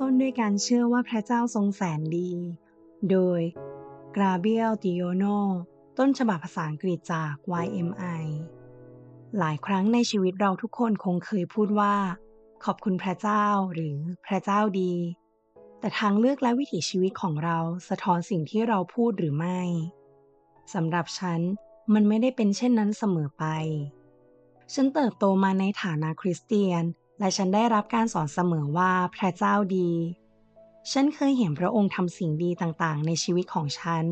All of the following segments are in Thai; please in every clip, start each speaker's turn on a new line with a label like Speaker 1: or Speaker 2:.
Speaker 1: ต้นด้วยการเชื่อว่าพระเจ้าทรงแสนดี โดยกราเบียลติโอโนต้นฉบับภาษาอังกฤษจาก YMI หลายครั้งในชีวิตเราทุกคนคงเคยพูดว่า ขอบคุณพระเจ้าหรือพระเจ้าดี แต่ทางเลือกและวิถีชีวิตของเราสะท้อนสิ่งที่เราพูดหรือไม่สำหรับฉันมันไม่ได้เป็นเช่นนั้นเสมอไป ฉันเติบโตมาในฐานะคริสเตียน และฉันได้รับการสอนเสมอว่าพระเจ้าดี ฉันเคยเห็นพระองค์ทำสิ่งดีต่างๆ ในชีวิตของฉัน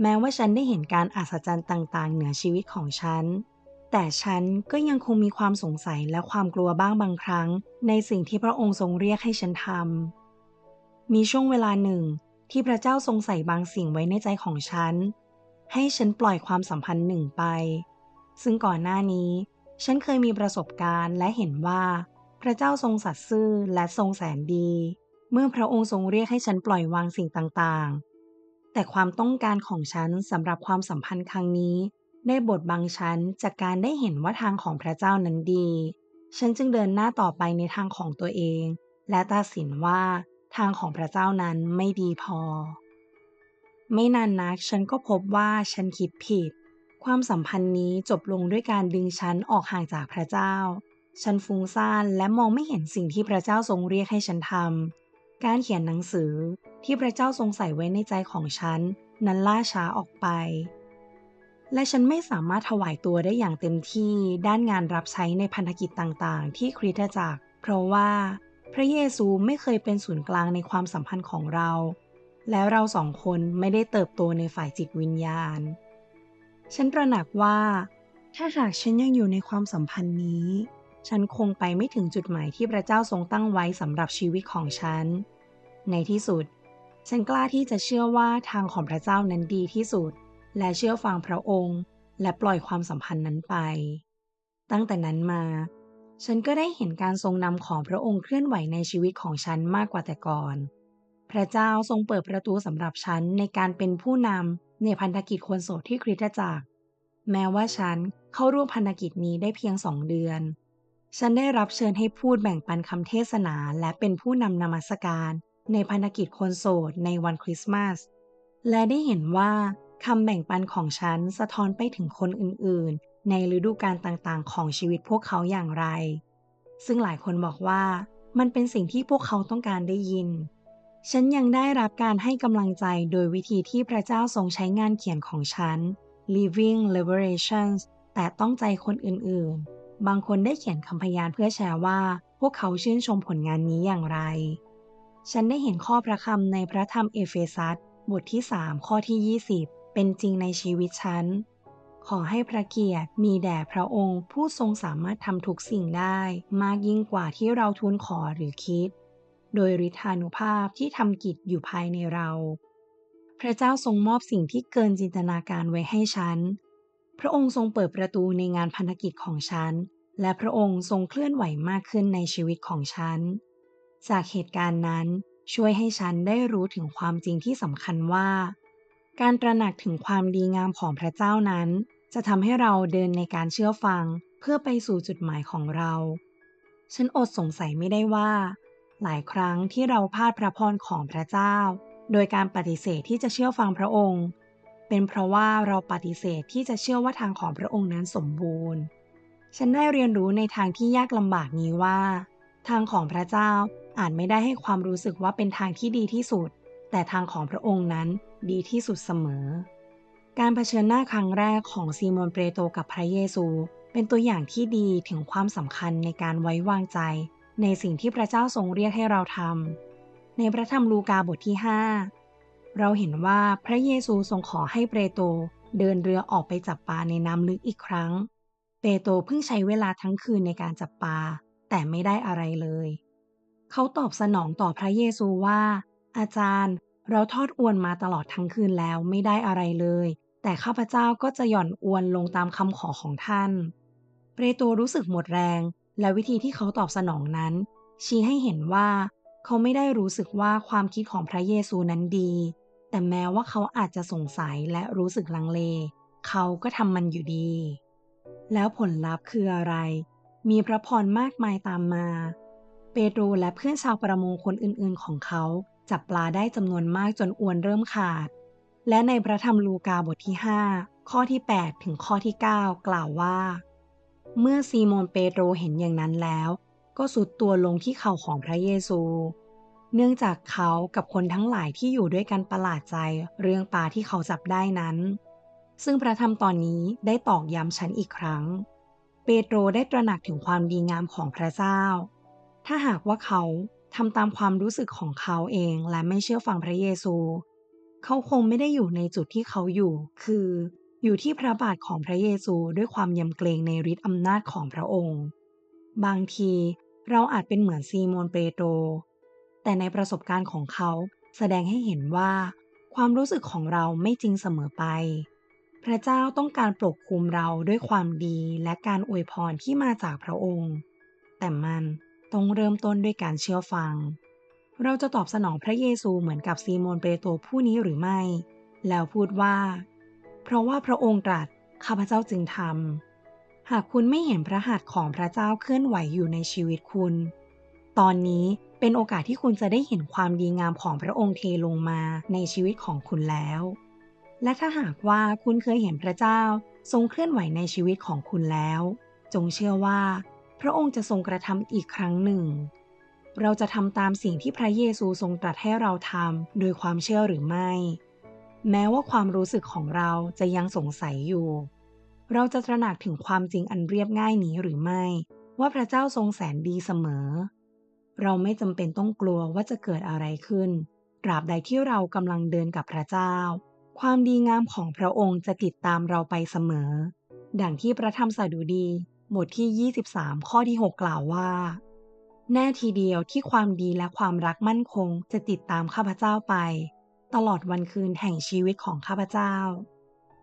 Speaker 1: แม้ว่าฉันได้เห็นการอัศจรรย์ต่างๆ เหนือชีวิตของฉัน แต่ฉันก็ยังคงมีความสงสัยและความกลัวบ้างบางครั้ง ในสิ่งที่พระองค์ทรงเรียกให้ฉันทำ มีช่วงเวลาหนึ่งที่พระเจ้าทรงใส่บางสิ่งไว้ในใจของฉัน ให้ฉันปล่อยความสัมพันธ์หนึ่งไป ซึ่งก่อนหน้านี้ ฉันเคยมีประสบการณ์และเห็นว่า พระเจ้าทรงสัตย์ซื่อและทรงแสนดี เมื่อพระองค์ทรงเรียกให้ฉันปล่อยวางสิ่งต่างๆ แต่ความต้องการของฉันสำหรับความสัมพันธ์ครั้งนี้ ได้บทบังฉันจากการได้เห็นว่าทางของพระเจ้านั้นดี ฉันจึงเดินหน้าต่อไปในทางของตัวเอง และตัดสินว่าทางของพระเจ้านั้นไม่ดีพอ ไม่นานนักฉันก็พบว่าฉันคิดผิด ความสัมพันธ์นี้จบลงด้วยการดึงฉันออกห่างจากพระเจ้า ฉันฟุ้งซ่านและมองไม่เห็นสิ่งที่พระเจ้าทรงเรียกให้ฉันทำ การเขียนหนังสือที่พระเจ้าทรงใส่ไว้ในใจของฉัน นั้นล่าช้าออกไป และฉันไม่สามารถถวายตัวได้อย่างเต็มที่ด้านงานรับใช้ในพันธกิจต่างๆ ที่คริสตจักร เพราะว่า พระเยซูไม่เคยเป็นศูนย์กลางในความสัมพันธ์ของเรา แล้วเราสองคนไม่ได้เติบโตในฝ่ายจิตวิญญาณ ฉันตระหนักว่า ถ้าหากฉันยังอยู่ในความสัมพันธ์นี้ ฉันคงไปไม่ถึงจุดหมายที่พระเจ้าทรงตั้งไว้สำหรับชีวิตของฉัน ในที่สุด ฉันกล้าที่จะเชื่อว่าทางของพระเจ้านั้นดีที่สุด และเชื่อฟังพระองค์ และปล่อยความสัมพันธ์นั้นไป ตั้งแต่นั้นมา ฉันก็ได้เห็นการทรงนำของพระองค์เคลื่อนไหวในชีวิตของฉันมากกว่าแต่ก่อน พระเจ้าทรงเปิดประตูสำหรับฉันในการเป็นผู้นำในพันธกิจคนโสดที่คริสตจักร แม้ว่าฉันเข้าร่วมพันธกิจนี้ได้เพียงสองเดือน ฉันได้รับเชิญให้พูดแบ่งปันคำเทศนา และเป็นผู้นำนมัสการ ในพันธกิจคนโสดในวันคริสต์มาส และได้เห็นว่าคำแบ่งปันของฉันสะท้อนไปถึงคนอื่นๆ ในฤดูกาลต่างๆ ของชีวิตพวกเขาอย่างไร ซึ่งหลายคนบอกว่ามันเป็นสิ่งที่พวกเขาต้องการได้ยิน ฉันยังได้รับการให้กำลังใจโดยวิธีที่พระเจ้าทรงใช้งานเขียนของฉัน Living Liberations แต่ต้องใจคนอื่นๆ บางคนได้เขียนคำพยานเพื่อแชร์ว่า พวกเขาชื่นชมผลงานนี้อย่างไร ฉันได้เห็นข้อพระคำในพระธรรมเอเฟซัสบทที่ 3 ข้อที่ 20 เป็นจริงในชีวิตฉัน ขอให้พระเกียรติมีแด่พระองค์ผู้ทรงสามารถทำทุกสิ่งได้ มากยิ่งกว่าที่เราทูลขอหรือคิด โดยฤทธานุภาพที่ทำกิจอยู่ภายในเรา พระเจ้าทรงมอบสิ่งที่เกินจินตนาการไว้ให้ฉัน พระองค์ทรงเปิดประตูในงานพันธกิจของฉัน และพระองค์ทรงเคลื่อนไหวมากขึ้นในชีวิตของฉัน จากเหตุการณ์นั้นช่วยให้ฉันได้รู้ถึงความจริงที่สำคัญว่า การตระหนักถึงความดีงามของพระเจ้านั้น จะทำให้เราเดินในการเชื่อฟังเพื่อไปสู่จุดหมายของเรา ฉันอดสงสัยไม่ได้ว่า หลายครั้งที่เราพลาดพระพรของพระเจ้า โดยการปฏิเสธที่จะเชื่อฟังพระองค์ เป็นเพราะว่าเราปฏิเสธที่จะเชื่อว่าทางของพระองค์นั้นสมบูรณ์ ฉันได้เรียนรู้ในทางที่ยากลำบากนี้ว่า ทางของพระเจ้าอาจไม่ได้ให้ความรู้สึกว่าเป็นทางที่ดีที่สุด แต่ทางของพระองค์นั้นดีที่สุดเสมอ การเผชิญหน้าครั้งแรกของซีโมนเปโตรกับพระเยซู เป็นตัวอย่างที่ดีถึงความสำคัญในการไว้วางใจ ในสิ่งที่พระเจ้าทรงเรียกให้เราทำในพระธรรมลูกาบทที่ 5 เราเห็นว่าพระเยซูทรงขอให้เปโตรเดินเรือออกไปจับปลาในน้ำลึกอีกครั้ง เปโตรเพิ่งใช้เวลาทั้งคืนในการจับปลา แต่ไม่ได้อะไรเลย เขาตอบสนองต่อพระเยซูว่า อาจารย์ เราทอดอวนมาตลอดทั้งคืนแล้วไม่ได้อะไรเลย แต่ข้าพเจ้าก็จะหย่อนอวนลงตามคำขอของท่าน เปโตรรู้สึกหมดแรง และวิธีที่เขาตอบสนองนั้น ชี้ให้เห็นว่า เขาไม่ได้รู้สึกว่าความคิดของพระเยซูนั้นดี แต่แม้ว่าเขาอาจจะสงสัยและรู้สึกลังเล เขาก็ทำมันอยู่ดี แล้วผลลัพธ์คืออะไร มีพระพรมากมายตามมา เปโตรและเพื่อนชาวประมงคนอื่นๆ ของเขาจับปลาได้จำนวนมากจนอวนเริ่มขาด และในพระธรรมลูกาบทที่ 5 ข้อที่ 8 ถึงข้อที่ 9 กล่าวว่า เมื่อซีโมนเปโตรเห็นอย่างนั้นแล้ว ก็สุดตัวลงที่เข่าของพระเยซู เนื่องจากเขากับคนทั้งหลายที่อยู่ด้วยกันประหลาดใจเรื่องปลาที่เขาจับได้นั้น ซึ่งพระธรรมตอนนี้ได้ตอกย้ำฉันอีกครั้ง เปโตรได้ตระหนักถึงความดีงามของพระเจ้า ถ้าหากว่าเขาทำตามความรู้สึกของเขาเองและไม่เชื่อฟังพระเยซู เขาคงไม่ได้อยู่ในจุดที่เขาอยู่ คือ อยู่ที่พระบาทของพระเยซูด้วยความยำเกรงในฤทธิ์อำนาจของพระองค์ บางทีเราอาจเป็นเหมือนซีโมนเปโตร แต่ในประสบการณ์ของเขาแสดงให้เห็นว่า ความรู้สึกของเราไม่จริงเสมอไป พระเจ้าต้องการปกคุมเราด้วยความดีและการอวยพรที่มาจากพระองค์ แต่มันต้องเริ่มต้นด้วยการเชื่อฟัง เราจะตอบสนองพระเยซูเหมือนกับซีโมนเปโตรผู้นี้หรือไม่ แล้วพูดว่า เพราะว่าพระองค์ตรัสข้าพเจ้าจึงทำหากคุณไม่เห็นพระหัตถ์ของพระเจ้าเคลื่อนไหวอยู่ในชีวิตคุณ ตอนนี้เป็นโอกาสที่คุณจะได้เห็นความดีงามของพระองค์เทลงมาในชีวิตของคุณแล้ว และถ้าหากว่าคุณเคยเห็นพระเจ้าทรงเคลื่อนไหวในชีวิตของคุณแล้ว จงเชื่อว่า พระองค์จะทรงกระทำอีกครั้งหนึ่ง เราจะทำตามสิ่งที่พระเยซูทรงตรัสให้เราทำโดยความเชื่อหรือไม่ แม้ว่าความรู้สึกของเราจะยังสงสัยอยู่ เราจะตระหนักถึงความจริงอันเรียบง่ายนี้หรือไม่ ว่าพระเจ้าทรงแสนดีเสมอ เราไม่จำเป็นต้องกลัวว่าจะเกิดอะไรขึ้น ตราบใดที่เรากำลังเดินกับพระเจ้า ความดีงามของพระองค์จะติดตามเราไปเสมอ ดังที่พระธรรมสดุดี บทที่ 23 ข้อที่ 6 กล่าวว่า แน่ทีเดียวที่ความดีและความรักมั่นคงจะติดตามข้าพเจ้าไป ตลอดวันคืนแห่งชีวิตของข้าพเจ้า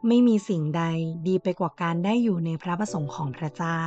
Speaker 1: ไม่มีสิ่งใดดีไปกว่าการได้อยู่ในพระประสงค์ของพระเจ้า